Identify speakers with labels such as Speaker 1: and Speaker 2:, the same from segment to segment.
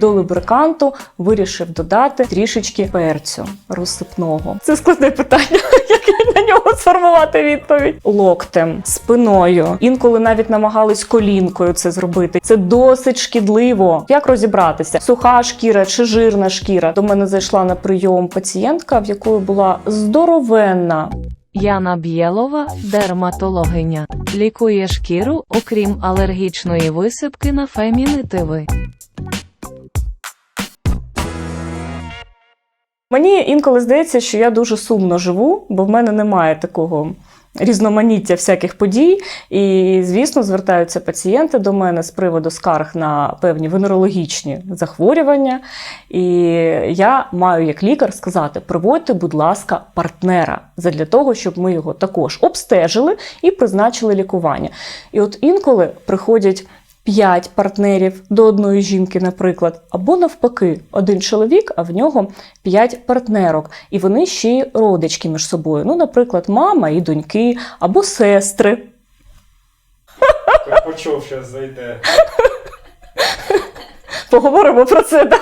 Speaker 1: До лубриканту вирішив додати трішечки перцю розсипного. Це складне питання, як на нього сформувати відповідь. Локтем, спиною. Інколи навіть намагались колінкою це зробити. Це досить шкідливо. Як розібратися? Суха шкіра чи жирна шкіра? До мене зайшла на прийом пацієнтка, в якої була здоровенна
Speaker 2: Яна Б'єлова, дерматологиня, лікує шкіру, окрім алергічної висипки на фемінітиви.
Speaker 1: Мені інколи здається, що я дуже сумно живу, бо в мене немає такого різноманіття всяких подій. І, звісно, звертаються пацієнти до мене з приводу скарг на певні венерологічні захворювання. І я маю як лікар сказати: приводьте, будь ласка, партнера задля того, щоб ми його також обстежили і призначили лікування. І от інколи приходять. П'ять партнерів до одної жінки, наприклад, або навпаки, один чоловік, а в нього п'ять партнерок, і вони ще й родички між собою. Ну, наприклад, мама і доньки, або сестри.
Speaker 3: Карпачов зараз зайде.
Speaker 1: Поговоримо про це. Да?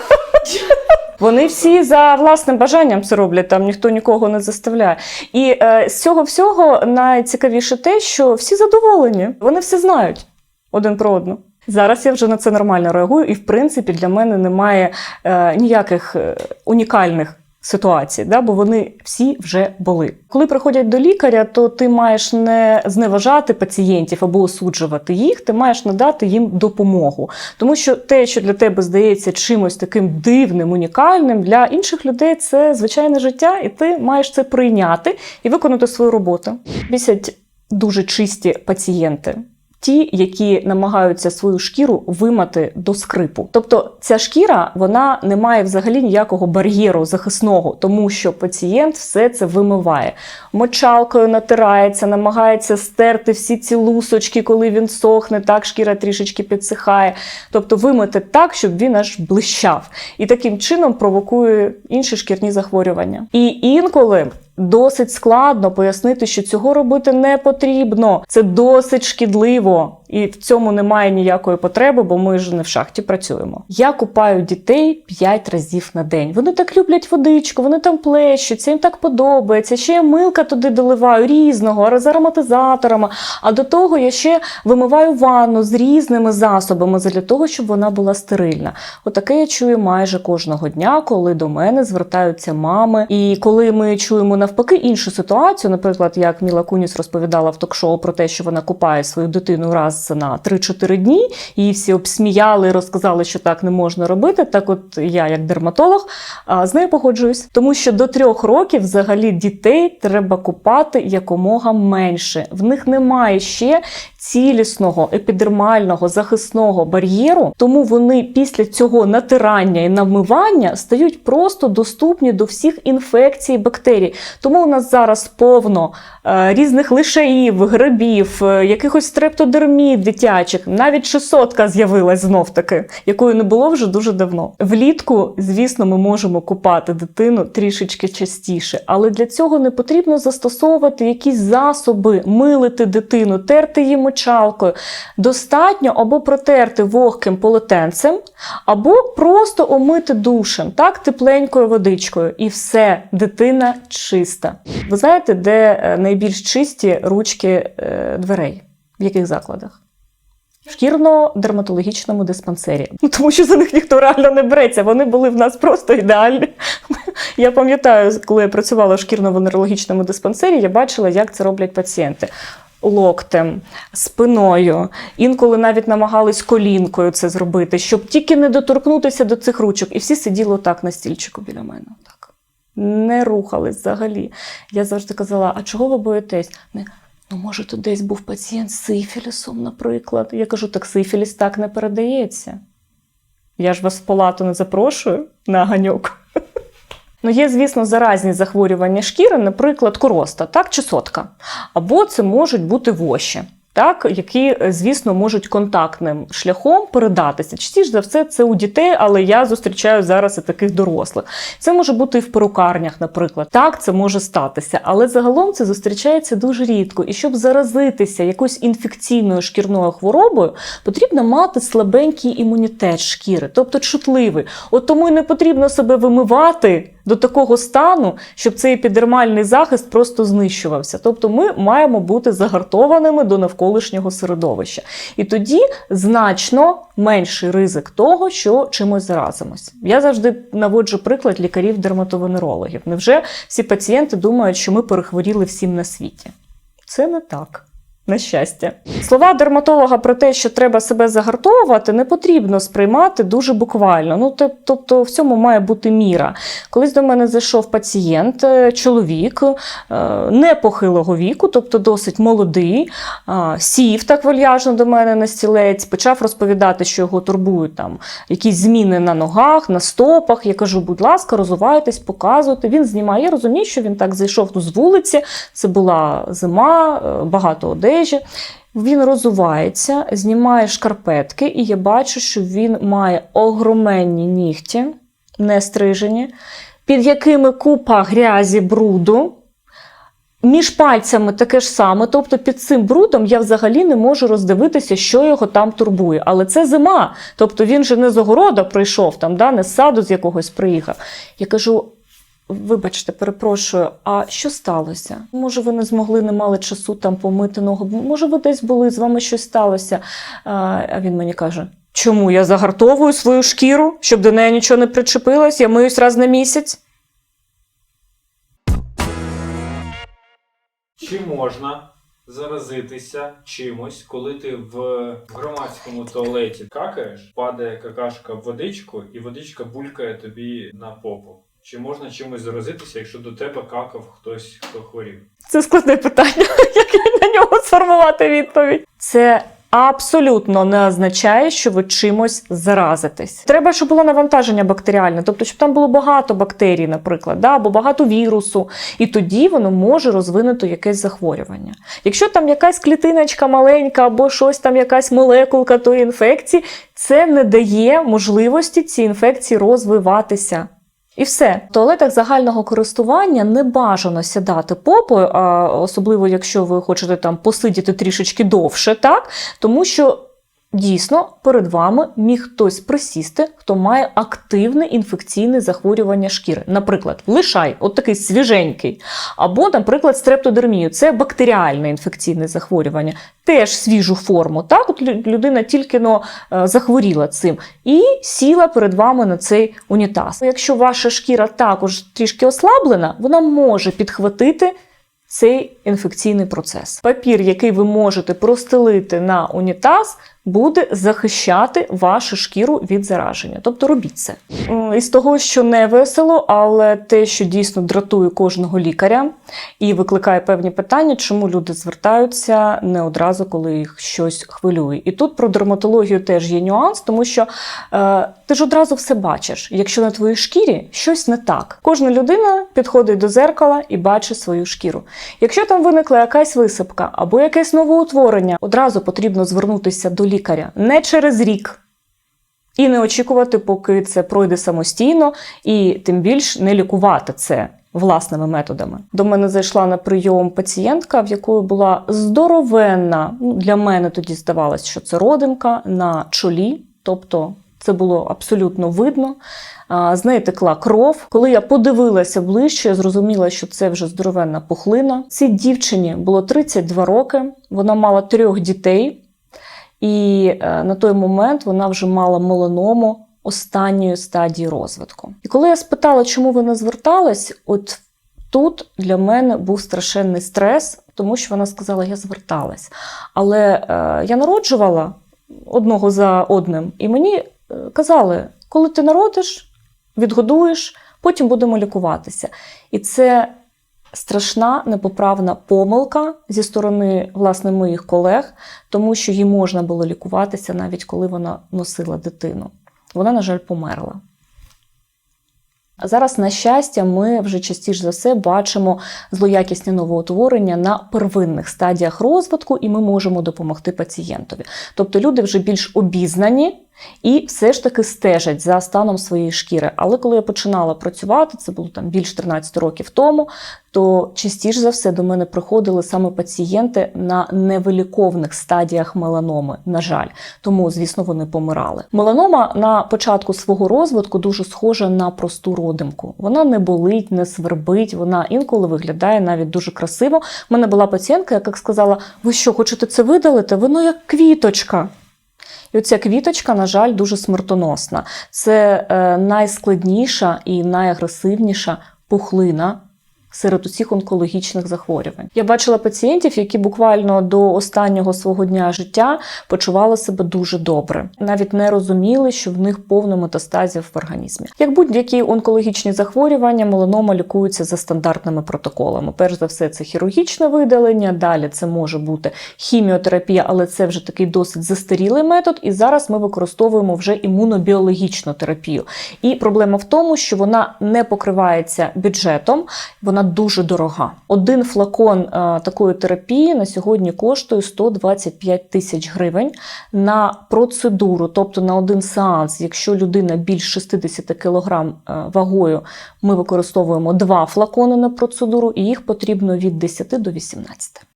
Speaker 1: Вони всі за власним бажанням це роблять, там ніхто нікого не заставляє. І е, з цього всього найцікавіше те, що всі задоволені, вони все знають один про одного. Зараз я вже на це нормально реагую, і в принципі для мене немає е, ніяких е, унікальних ситуацій, да, бо вони всі вже були. Коли приходять до лікаря, то ти маєш не зневажати пацієнтів або осуджувати їх, ти маєш надати їм допомогу. Тому що те, що для тебе здається чимось таким дивним, унікальним, для інших людей це звичайне життя, і ти маєш це прийняти і виконати свою роботу. Бісять дуже чисті пацієнти. Ті, які намагаються свою шкіру вимати до скрипу. Тобто ця шкіра вона не має взагалі ніякого бар'єру захисного, тому що пацієнт все це вимиває. Мочалкою натирається, намагається стерти всі ці лусочки, коли він сохне, так шкіра трішечки підсихає. Тобто вимити так, щоб він аж блищав. І таким чином провокує інші шкірні захворювання. І інколи. Досить складно пояснити, що цього робити не потрібно. Це досить шкідливо, і в цьому немає ніякої потреби, бо ми ж не в шахті працюємо. Я купаю дітей 5 разів на день. Вони так люблять водичку, вони там плещуться, їм так подобається. Ще я милка туди доливаю різного, з ароматизаторами. А до того я ще вимиваю ванну з різними засобами для того, щоб вона була стерильна. Отаке я чую майже кожного дня, коли до мене звертаються мами. І коли ми чуємо навпаки іншу ситуацію, наприклад, як Міла Куніс розповідала в ток-шоу про те, що вона купає свою дитину раз на 3-4 дні, її всі обсміяли розказали, що так не можна робити. Так, от я, як дерматолог, з нею погоджуюсь, тому що до трьох років взагалі дітей треба купати якомога менше. В них немає ще цілісного епідермального захисного бар'єру, тому вони після цього натирання і намивання стають просто доступні до всіх інфекцій і бактерій. Тому у нас зараз повно е, різних лишаїв, грибів, е, якихось стрептодермів дитячих. Навіть чесотка з'явилась знов таки, якої не було вже дуже давно. Влітку, звісно, ми можемо купати дитину трішечки частіше, але для цього не потрібно застосовувати якісь засоби, милити дитину, терти її мочалкою. Достатньо або протерти вогким полотенцем, або просто омити душем, так, тепленькою водичкою. І все, дитина чиста. Ви знаєте, де е, найбільш чисті ручки е, дверей? В яких закладах? В шкірно-дерматологічному диспансері. Ну, тому що за них ніхто реально не береться. Вони були в нас просто ідеальні. Я пам'ятаю, коли я працювала в шкірно-венерологічному диспансері, я бачила, як це роблять пацієнти. Локтем, спиною, інколи навіть намагались колінкою це зробити, щоб тільки не доторкнутися до цих ручок. І всі сиділи так на стільчику біля мене. Так. Не рухались взагалі. Я завжди казала: а чого ви боїтесь? Ну, може, тут десь був пацієнт з сифілісом, наприклад. Я кажу, так сифіліс так не передається. Я ж вас в палату не запрошую на ганьок. Ну, є, звісно, заразні захворювання шкіри, наприклад, короста, так, чи сотка. Або це можуть бути воші. Так, які, е, звісно, можуть контактним шляхом передатися. Частіше за все, це у дітей, але я зустрічаю зараз і таких дорослих. Це може бути і в перукарнях, наприклад. Так, це може статися, але загалом це зустрічається дуже рідко. І щоб заразитися якоюсь інфекційною шкірною хворобою, потрібно мати слабенький імунітет шкіри, тобто чутливий. От тому й не потрібно себе вимивати до такого стану, щоб цей епідермальний захист просто знищувався. Тобто ми маємо бути загартованими до навколишнього середовища. І тоді значно менший ризик того, що чимось заразимось. Я завжди наводжу приклад лікарів-дерматовенерологів. Невже всі пацієнти думають, що ми перехворіли всім на світі? Це не так. На щастя, слова дерматолога про те, що треба себе загартовувати, не потрібно сприймати дуже буквально. Ну тобто, в цьому має бути міра. Колись до мене зайшов пацієнт, е, чоловік е, непохилого віку, тобто досить молодий, сів так вальяжно до мене на стілець, почав розповідати, що його турбують там якісь зміни на ногах, на стопах. Я кажу, будь ласка, розвивайтесь, показуйте. Він знімає. Я розумію, що він так зайшов ну, з вулиці. Це була зима, е, багато одежі. Він розувається, знімає шкарпетки, і я бачу, що він має огроменні нігті, не стрижені, під якими купа грязі, бруду. Між пальцями таке ж саме, тобто під цим брудом я взагалі не можу роздивитися, що його там турбує. Але це зима. Тобто він же не з огорода прийшов, там, да, не з саду з якогось приїхав. Я кажу: вибачте, перепрошую, а що сталося? Може, ви не змогли, не мали часу там помити ногу? Може, ви десь були, з вами щось сталося? А він мені каже: чому я загартовую свою шкіру, щоб до неї нічого не причепилось, я миюсь раз на місяць?
Speaker 3: Чи можна заразитися чимось, коли ти в громадському туалеті какаєш, падає какашка в водичку, і водичка булькає тобі на попу? Чи можна чимось заразитися, якщо до тебе какав хтось, хто хворів?
Speaker 1: Це складне питання, як на нього сформувати відповідь. Це абсолютно не означає, що ви чимось заразитесь. Треба, щоб було навантаження бактеріальне, тобто, щоб там було багато бактерій, наприклад, да, або багато вірусу, і тоді воно може розвинути якесь захворювання. Якщо там якась клітиночка маленька або щось там, якась молекулка тої інфекції, це не дає можливості цій інфекції розвиватися. І все. В туалетах загального користування не бажано сідати попою, а особливо якщо ви хочете там посидіти трішечки довше, так? Тому що дійсно перед вами міг хтось присісти, хто має активне інфекційне захворювання шкіри. Наприклад, лишай, от такий свіженький. Або, наприклад, стрептодермію це бактеріальне інфекційне захворювання, теж свіжу форму. Так, от людина тільки но е, захворіла цим і сіла перед вами на цей унітаз. Якщо ваша шкіра також трішки ослаблена, вона може підхватити. Цей інфекційний процес. Папір, який ви можете простелити на унітаз, буде захищати вашу шкіру від зараження. Тобто робіть це. Із того, що не весело, але те, що дійсно дратує кожного лікаря і викликає певні питання, чому люди звертаються не одразу, коли їх щось хвилює. І тут про дерматологію теж є нюанс, тому що е, ти ж одразу все бачиш, якщо на твоїй шкірі щось не так. Кожна людина підходить до зеркала і бачить свою шкіру. Якщо там виникла якась висипка або якесь новоутворення, одразу потрібно звернутися до лікаря не через рік. І не очікувати, поки це пройде самостійно, і тим більш не лікувати це власними методами. До мене зайшла на прийом пацієнтка, в якої була здоровенна. Ну, для мене тоді здавалось, що це родимка на чолі, тобто це було абсолютно видно. З неї текла кров. Коли я подивилася ближче, я зрозуміла, що це вже здоровенна пухлина. Цій дівчині було 32 роки. Вона мала трьох дітей. І е, на той момент вона вже мала меланому останньої стадії розвитку. І коли я спитала, чому ви не от тут для мене був страшенний стрес, тому що вона сказала, я зверталась. Але е, я народжувала одного за одним, і мені е, казали, коли ти народиш, відгодуєш, потім будемо лікуватися. І це страшна непоправна помилка зі сторони власне моїх колег, тому що їй можна було лікуватися навіть коли вона носила дитину. Вона, на жаль, померла. Зараз, на щастя, ми вже частіше за все бачимо злоякісні новоутворення на первинних стадіях розвитку, і ми можемо допомогти пацієнтові. Тобто люди вже більш обізнані. І все ж таки стежать за станом своєї шкіри. Але коли я починала працювати, це було там більш 13 років тому, то частіше за все до мене приходили саме пацієнти на невиліковних стадіях меланоми. На жаль, тому звісно вони помирали. Меланома на початку свого розвитку дуже схожа на просту родимку. Вона не болить, не свербить. Вона інколи виглядає навіть дуже красиво. У мене була пацієнтка, яка сказала: Ви що, хочете це видалити? Воно як квіточка. І оця квіточка, на жаль, дуже смертоносна. Це е, найскладніша і найагресивніша пухлина. Серед усіх онкологічних захворювань я бачила пацієнтів, які буквально до останнього свого дня життя почували себе дуже добре, навіть не розуміли, що в них повно метастазів в організмі. Як будь-які онкологічні захворювання, меланома лікуються за стандартними протоколами. Перш за все, це хірургічне видалення. Далі це може бути хіміотерапія, але це вже такий досить застарілий метод. І зараз ми використовуємо вже імунобіологічну терапію. І проблема в тому, що вона не покривається бюджетом, вона дуже дорога. Один флакон е, такої терапії на сьогодні коштує 125 тисяч гривень на процедуру, тобто на один сеанс. Якщо людина більш 60 кг вагою, ми використовуємо два флакони на процедуру, і їх потрібно від 10 до 18.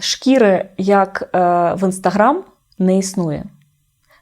Speaker 1: Шкіри, як е, в інстаграм, не існує.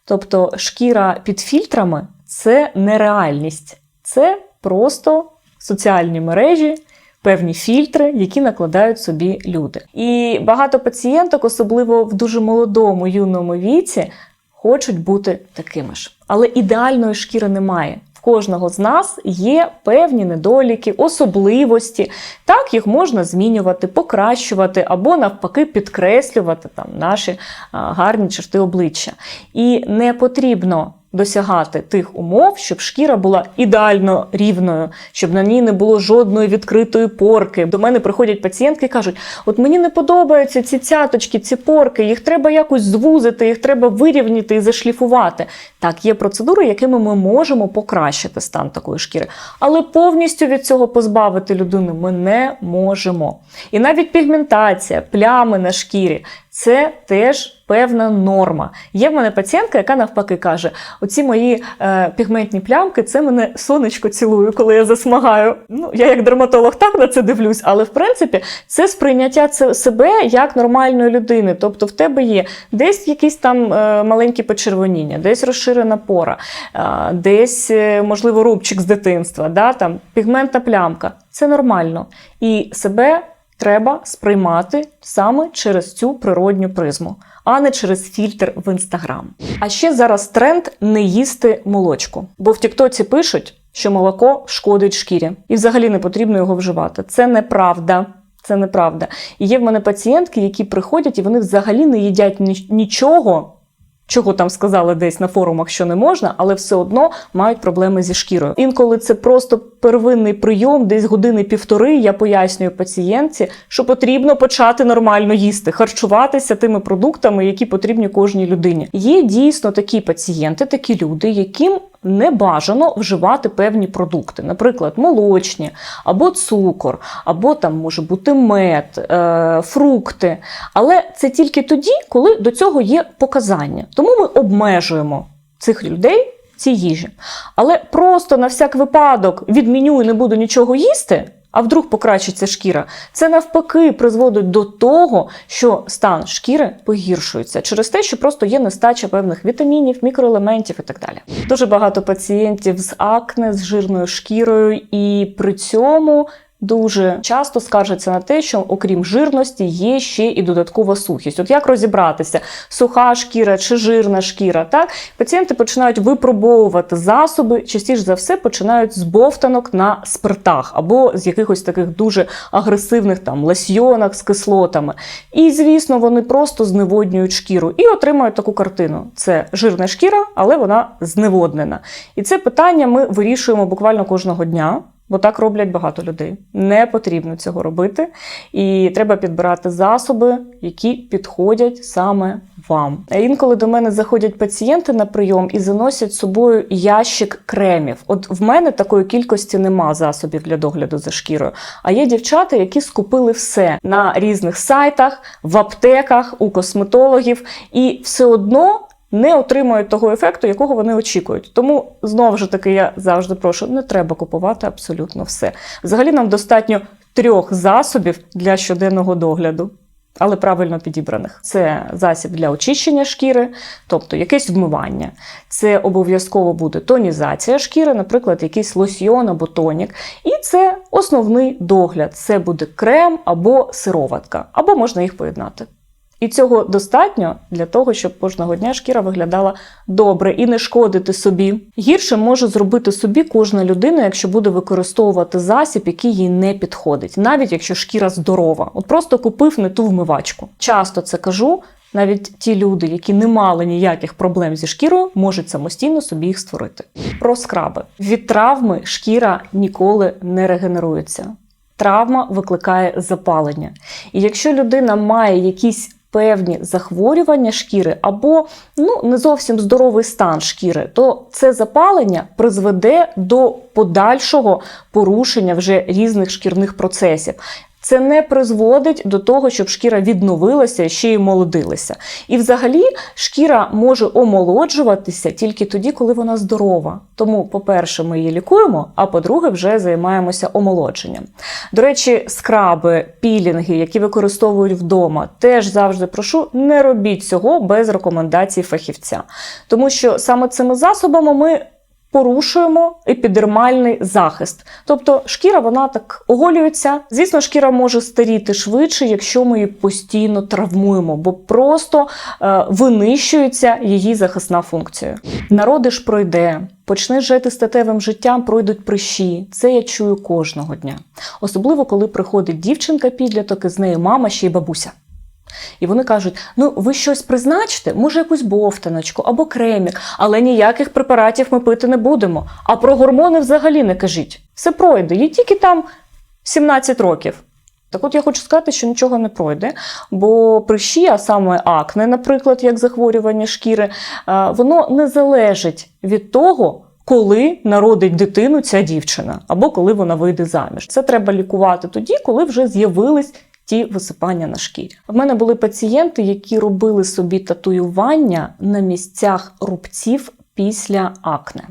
Speaker 1: Тобто шкіра під фільтрами це нереальність. Це просто соціальні мережі, певні фільтри, які накладають собі люди. І багато пацієнток, особливо в дуже молодому юному віці, хочуть бути такими ж. Але ідеальної шкіри немає. В кожного з нас є певні недоліки, особливості. Так, їх можна змінювати, покращувати або навпаки підкреслювати там наші гарні черти обличчя. І не потрібно досягати тих умов, щоб шкіра була ідеально рівною, щоб на ній не було жодної відкритої порки. До мене приходять пацієнтки і кажуть: от мені не подобаються ці цяточки, ці порки, їх треба якось звузити, їх треба вирівняти і зашліфувати. Так, є процедури, якими ми можемо покращити стан такої шкіри, але повністю від цього позбавити людину ми не можемо. І навіть пігментація, плями на шкірі це теж певна норма. Є в мене пацієнтка, яка навпаки каже: оці мої е, пігментні плямки, це мене сонечко цілує, коли я засмагаю. Ну, я як дерматолог так на це дивлюсь, але в принципі це сприйняття себе як нормальної людини. Тобто в тебе є десь якісь там е, маленькі почервоніння, десь розширена пора, е, десь, е, можливо, рубчик з дитинства, да, там, пігментна плямка. Це нормально. І себе треба сприймати саме через цю природню призму, а не через фільтр в інстаграм. А ще зараз тренд не їсти молочку, бо в Тіктоці пишуть, що молоко шкодить шкірі, і взагалі не потрібно його вживати. Це неправда. Це неправда. І є в мене пацієнтки, які приходять і вони взагалі не їдять нічого, чого там сказали десь на форумах, що не можна, але все одно мають проблеми зі шкірою. Інколи це просто первинний прийом, десь години півтори. Я пояснюю пацієнтці, що потрібно почати нормально їсти, харчуватися тими продуктами, які потрібні кожній людині. Є дійсно такі пацієнти, такі люди, яким не бажано вживати певні продукти, наприклад, молочні, або цукор, або там може бути мед, е, фрукти. Але це тільки тоді, коли до цього є показання. Тому ми обмежуємо цих людей ці їжі. Але просто на всяк випадок відміню і не буду нічого їсти. А вдруг покращиться шкіра, це навпаки призводить до того, що стан шкіри погіршується через те, що просто є нестача певних вітамінів, мікроелементів і так далі. Дуже багато пацієнтів з акне, з жирною шкірою, і при цьому дуже часто скаржаться на те, що окрім жирності є ще і додаткова сухість. От як розібратися, суха шкіра чи жирна шкіра? Так пацієнти починають випробовувати засоби, частіше за все починають з бовтанок на спиртах або з якихось таких дуже агресивних там лосьйонах з кислотами. І звісно, вони просто зневоднюють шкіру і отримують таку картину: це жирна шкіра, але вона зневоднена. І це питання ми вирішуємо буквально кожного дня. Бо так роблять багато людей. Не потрібно цього робити, і треба підбирати засоби, які підходять саме вам. Інколи до мене заходять пацієнти на прийом і заносять з собою ящик кремів. От в мене такої кількості нема засобів для догляду за шкірою. А є дівчата, які скупили все на різних сайтах, в аптеках, у косметологів, і все одно не отримують того ефекту, якого вони очікують. Тому знову ж таки я завжди прошу, не треба купувати абсолютно все. Взагалі нам достатньо трьох засобів для щоденного догляду. Але правильно підібраних. Це засіб для очищення шкіри, тобто якесь вмивання. Це обов'язково буде тонізація шкіри, наприклад, якийсь лосьйон або тонік. І це основний догляд. Це буде крем або сироватка, або можна їх поєднати. І цього достатньо для того, щоб кожного дня шкіра виглядала добре і не шкодити собі. Гірше може зробити собі кожна людина, якщо буде використовувати засіб, який їй не підходить, навіть якщо шкіра здорова. От просто купив не ту вмивачку. Часто це кажу. Навіть ті люди, які не мали ніяких проблем зі шкірою, можуть самостійно собі їх створити. Про скраби від травми шкіра ніколи не регенерується. Травма викликає запалення. І якщо людина має якісь певні захворювання шкіри або ну не зовсім здоровий стан шкіри, то це запалення призведе до подальшого порушення вже різних шкірних процесів. Це не призводить до того, щоб шкіра відновилася ще й молодилася. І взагалі шкіра може омолоджуватися тільки тоді, коли вона здорова. Тому, по-перше, ми її лікуємо, а по-друге, вже займаємося омолодженням. До речі, скраби, пілінги, які використовують вдома, теж завжди прошу, не робіть цього без рекомендацій фахівця. Тому що саме цими засобами ми порушуємо епідермальний захист. Тобто шкіра вона так оголюється. Звісно, шкіра може старіти швидше, якщо ми її постійно травмуємо, бо просто е, винищується її захисна функція. Народиш пройде. Почнеш жити статевим життям, пройдуть прищі. Це я чую кожного дня. Особливо, коли приходить дівчинка підліток, і з нею мама ще й бабуся. І вони кажуть: ну ви щось призначте, може якусь бовтаночку або кремік, але ніяких препаратів ми пити не будемо. А про гормони взагалі не кажіть. Все пройде, їй тільки там 17 років. Так от я хочу сказати, що нічого не пройде, бо прищі, а саме акне, наприклад, як захворювання шкіри, е, воно не залежить від того, коли народить дитину ця дівчина, або коли вона вийде заміж. Це треба лікувати тоді, коли вже з'явились ті висипання на шкірі. В мене були пацієнти, які робили собі татуювання на місцях рубців після акне.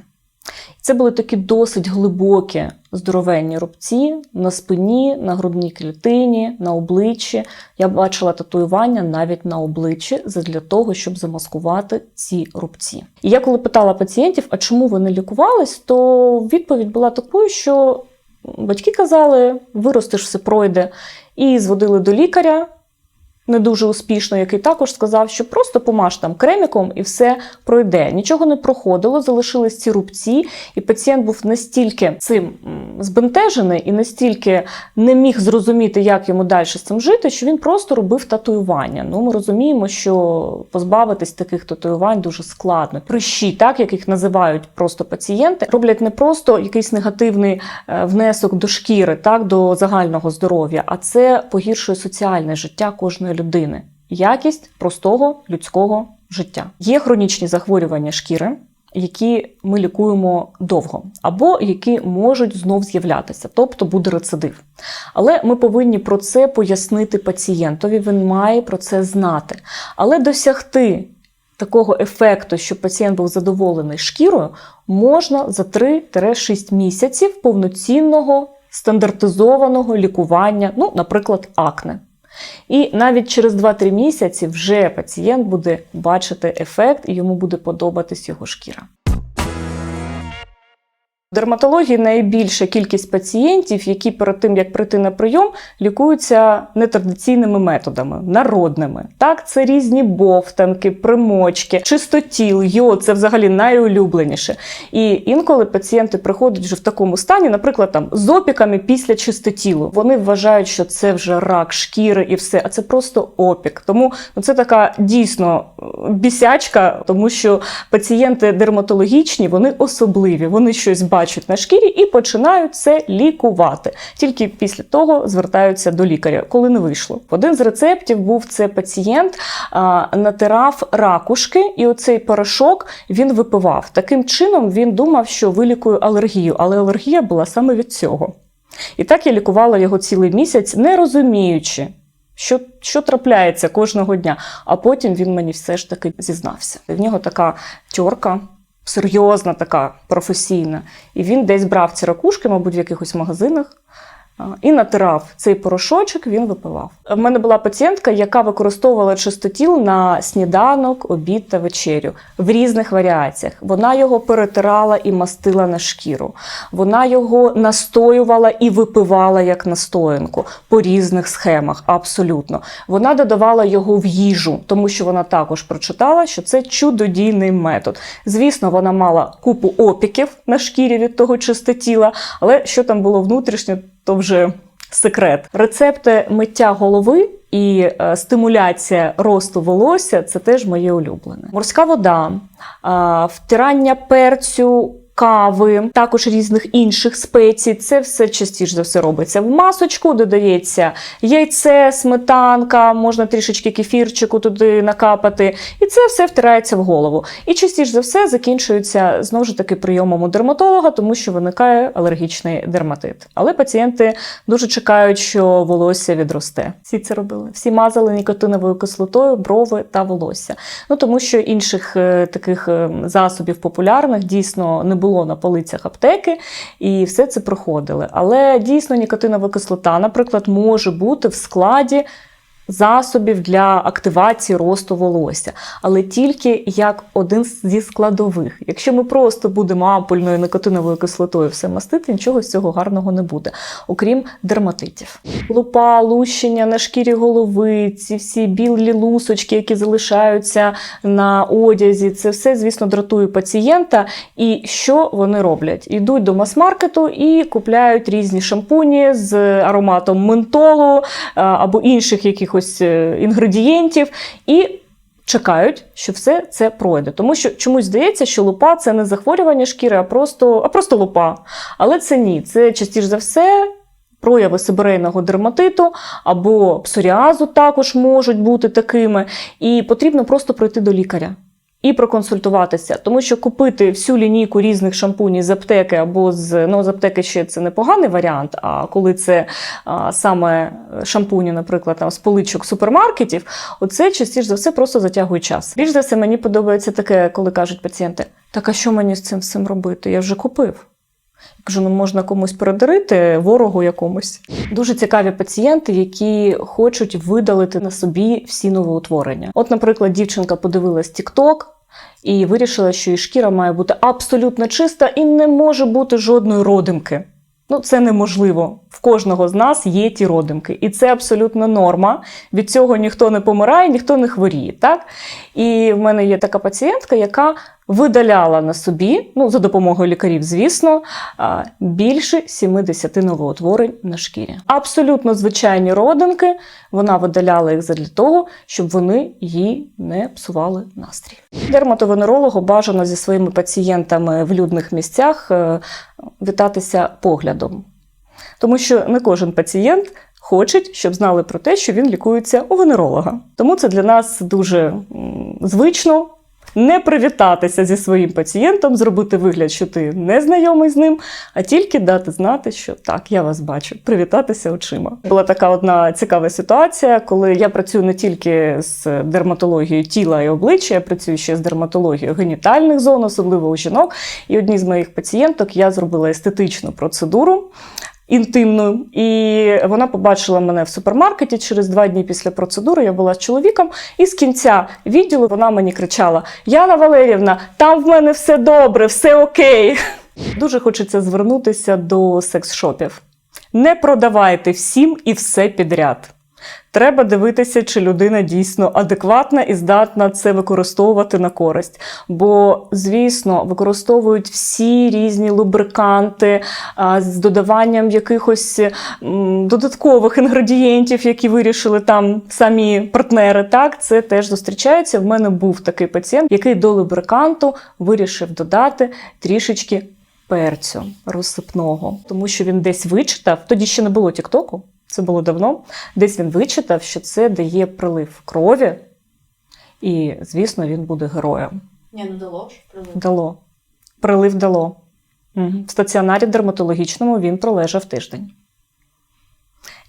Speaker 1: Це були такі досить глибокі здоровенні рубці на спині, на грудній клітині, на обличчі. Я бачила татуювання навіть на обличчі для того, щоб замаскувати ці рубці. І я коли питала пацієнтів, а чому ви не лікувались, то відповідь була такою, що батьки казали, виростеш, все пройде. І зводили до лікаря не дуже успішно, який також сказав, що просто помаж там креміком і все пройде. Нічого не проходило, залишились ці рубці, і пацієнт був настільки цим збентежений і настільки не міг зрозуміти, як йому далі з цим жити, що він просто робив татуювання. Ну, ми розуміємо, що позбавитись таких татуювань дуже складно. Прищі, так як їх називають просто пацієнти, роблять не просто якийсь негативний е, внесок до шкіри, так до загального здоров'я, а це погіршує соціальне життя кожної людини, якість простого людського життя. Є хронічні захворювання шкіри. Які ми лікуємо довго, або які можуть знов з'являтися, тобто буде рецидив. Але ми повинні про це пояснити пацієнтові, він має про це знати. Але досягти такого ефекту, щоб пацієнт був задоволений шкірою, можна за 3-6 місяців повноцінного стандартизованого лікування, ну, наприклад, акне. І навіть через 2-3 місяці вже пацієнт буде бачити ефект і йому буде подобатись його шкіра. Дерматології найбільша кількість пацієнтів, які перед тим як прийти на прийом, лікуються нетрадиційними методами, народними. Так, це різні бовтанки, примочки, чистотіл, йод це взагалі найулюбленіше. І інколи пацієнти приходять вже в такому стані, наприклад, там з опіками після чистотілу. Вони вважають, що це вже рак шкіри і все, а це просто опік. Тому ну, це така дійсно бісячка, тому що пацієнти дерматологічні, вони особливі, вони щось бачать на шкірі і починають це лікувати. Тільки після того звертаються до лікаря, коли не вийшло. Один з рецептів був це пацієнт а, натирав ракушки, і оцей порошок він випивав. Таким чином він думав, що вилікує алергію, але алергія була саме від цього. І так я лікувала його цілий місяць, не розуміючи, що, що трапляється кожного дня. А потім він мені все ж таки зізнався. В нього така тьорка. Серйозна, така професійна. І він десь брав ці ракушки, мабуть, в якихось магазинах, і натирав цей порошочок, він випивав. В мене була пацієнтка, яка використовувала чистотіл на сніданок, обід та вечерю в різних варіаціях. Вона його перетирала і мастила на шкіру. Вона його настоювала і випивала як настоянку по різних схемах. Абсолютно. Вона додавала його в їжу, тому що вона також прочитала, що це чудодійний метод. Звісно, вона мала купу опіків на шкірі від того чистотіла, але що там було внутрішньо, то вже секрет. Рецепти миття голови і е, стимуляція росту волосся це теж моє улюблене. Морська вода, втирання перцю. Кави, також різних інших спецій. Це все частіше за все робиться в масочку, додається яйце, сметанка, можна трішечки кефірчику туди накапати, і це все втирається в голову. І частіше за все закінчується знову ж таки прийомом у дерматолога, тому що виникає алергічний дерматит. Але пацієнти дуже чекають, що волосся відросте. Всі це робили. Всі мазали нікотиновою кислотою, брови та волосся. Ну тому що інших е, таких е, засобів популярних дійсно не було на полицях аптеки, і все це проходили. Але дійсно нікотинова кислота, наприклад, може бути в складі. Засобів для активації росту волосся, але тільки як один зі складових. Якщо ми просто будемо ампульною никотиновою кислотою все мастити, нічого з цього гарного не буде, окрім дерматитів. Лупа, лущення на шкірі голови, ці всі білі лусочки, які залишаються на одязі, це все, звісно, дратує пацієнта. І що вони роблять? Йдуть до мас-маркету і купляють різні шампуні з ароматом ментолу або інших якихось е, інгредієнтів. І Чекають, що все це пройде, тому що чомусь здається, що лупа це не захворювання шкіри, а просто, а просто лупа. Але це ні. Це частіше за все прояви сибирейного дерматиту або псоріазу також можуть бути такими. І потрібно просто пройти до лікаря. І проконсультуватися, тому що купити всю лінійку різних шампунів з аптеки або з ну, з аптеки ще це непоганий варіант. А коли це а, саме шампуні, наприклад, там, з поличок супермаркетів, оце частіше за все просто затягує час. Більш за все, мені подобається таке, коли кажуть пацієнти: так а що мені з цим всім робити? Я вже купив. Кажу, ну можна комусь передарити, ворогу якомусь. Дуже цікаві пацієнти, які хочуть видалити на собі всі новоутворення. От, наприклад, дівчинка подивилась TikTok і вирішила, що її шкіра має бути абсолютно чиста і не може бути жодної родимки. Ну, це неможливо. В кожного з нас є ті родимки, і це абсолютно норма. Від цього ніхто не помирає, ніхто не хворіє. Так? І в мене є така пацієнтка, яка видаляла на собі, ну за допомогою лікарів, звісно, більше 70 новоутворень на шкірі. Абсолютно звичайні родинки. Вона видаляла їх задля того, щоб вони їй не псували настрій. Дерматовенерологу бажано зі своїми пацієнтами в людних місцях е, вітатися поглядом. Тому що не кожен пацієнт хоче, щоб знали про те, що він лікується у венеролога. Тому це для нас дуже звично. Не привітатися зі своїм пацієнтом, зробити вигляд, що ти не знайомий з ним, а тільки дати знати, що так, я вас бачу, привітатися очима. Була така одна цікава ситуація, коли я працюю не тільки з дерматологією тіла і обличчя, я працюю ще з дерматологією генітальних зон, особливо у жінок. І одній з моїх пацієнток я зробила естетичну процедуру. Інтимною, і вона побачила мене в супермаркеті через два дні після процедури. Я була з чоловіком, і з кінця відділу вона мені кричала: Яна Валерівна, там в мене все добре, все окей. Дуже хочеться звернутися до секс-шопів. Не продавайте всім і все підряд. Треба дивитися, чи людина дійсно адекватна і здатна це використовувати на користь. Бо, звісно, використовують всі різні лубриканти з додаванням якихось додаткових інгредієнтів, які вирішили там самі партнери. Так, це теж зустрічається. В мене був такий пацієнт, який до лубриканту вирішив додати трішечки перцю розсипного, тому що він десь вичитав. Тоді ще не було Тіктоку. Це було давно. Десь він вичитав, що це дає прилив крові, і, звісно, він буде героєм.
Speaker 4: Ні, ну дало ж прилив.
Speaker 1: Дало. Прилив дало. В стаціонарі дерматологічному він пролежав тиждень.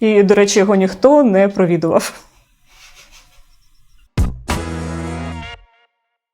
Speaker 1: І, до речі, його ніхто не провідував.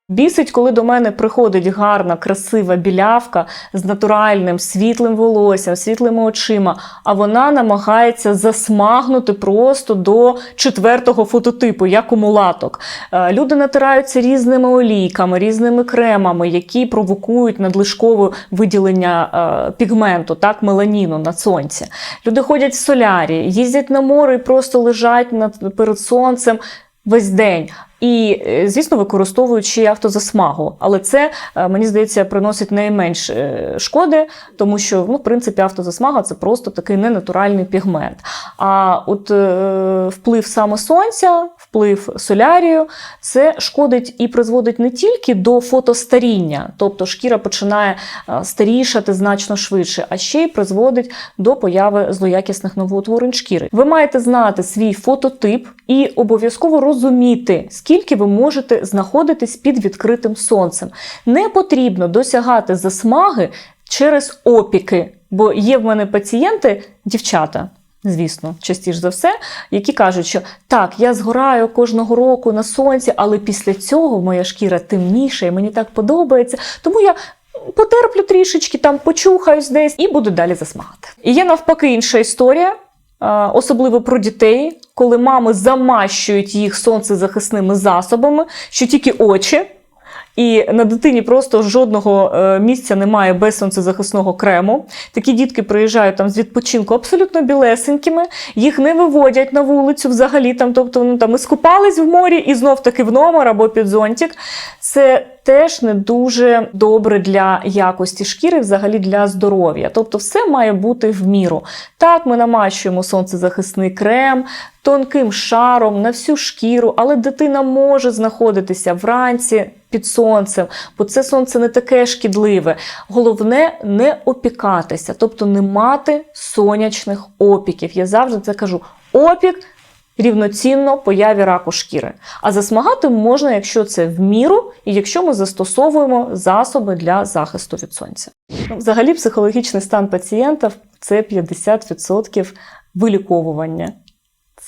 Speaker 1: Бісить, коли до мене приходить гарна, красива білявка з натуральним світлим волоссям, світлими очима, а вона намагається засмагнути просто до четвертого фототипу, як у мулаток. Е, Люди натираються різними олійками, різними кремами, які провокують надлишкове виділення е, пігменту, так, меланіну на сонці. Люди ходять в солярі, їздять на море і просто лежать перед сонцем весь день. І, е, звісно, використовуючи автозасмагу. Але це, е, мені здається, приносить найменш е, шкоди, тому що, ну, в принципі, автозасмага це просто такий ненатуральний пігмент. А от е, вплив саме сонця, вплив солярію, це шкодить і призводить не тільки до фотостаріння, тобто шкіра починає е, старішати значно швидше, а ще й призводить до появи злоякісних новоутворень шкіри. Ви маєте знати свій фототип і обов'язково розуміти, скільки ви можете знаходитись під відкритим сонцем. Не потрібно досягати засмаги через опіки, бо є в мене пацієнти, дівчата. Звісно, частіше за все, які кажуть, що так, я згораю кожного року на сонці, але після цього моя шкіра темніша і мені так подобається. Тому я потерплю трішечки, там почухаюсь десь і буду далі засмагати. І є навпаки інша історія, особливо про дітей, коли мами замащують їх сонцезахисними засобами, що тільки очі. І на дитині просто жодного е, місця немає без сонцезахисного крему. Такі дітки приїжджають там з відпочинку абсолютно білесенькими, їх не виводять на вулицю взагалі. Там, тобто вони там іскупались в морі і знов таки в номер або під зонтик. Це теж не дуже добре для якості шкіри, взагалі для здоров'я. Тобто, все має бути в міру. Так, ми намащуємо сонцезахисний крем тонким шаром на всю шкіру, але дитина може знаходитися вранці під сонцем, бо це сонце не таке шкідливе. Головне не опікатися, тобто не мати сонячних опіків. Я завжди це кажу: опік. Рівноцінно появі раку шкіри. А засмагати можна, якщо це в міру, і якщо ми застосовуємо засоби для захисту від сонця. Ну, взагалі, психологічний стан пацієнта це 50% виліковування.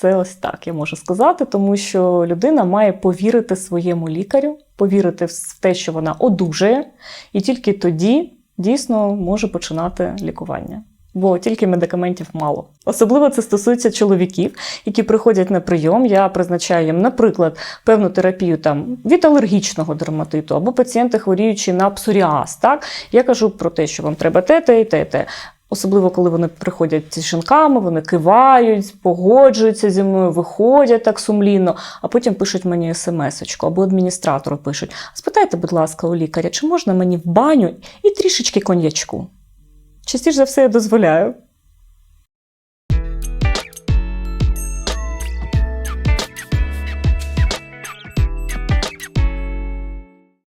Speaker 1: Це ось так я можу сказати, тому що людина має повірити своєму лікарю, повірити в те, що вона одужає, і тільки тоді дійсно може починати лікування. Бо тільки медикаментів мало. Особливо це стосується чоловіків, які приходять на прийом. Я призначаю їм, наприклад, певну терапію там від алергічного дерматиту або пацієнти хворіючи на псоріаз. Так я кажу про те, що вам треба те, те і те, те. Особливо, коли вони приходять з жінками, вони кивають, погоджуються зі мною, виходять так сумлінно, а потім пишуть мені смс-очку або адміністратору пишуть: спитайте, будь ласка, у лікаря, чи можна мені в баню і трішечки коньячку? Частіше за все я дозволяю.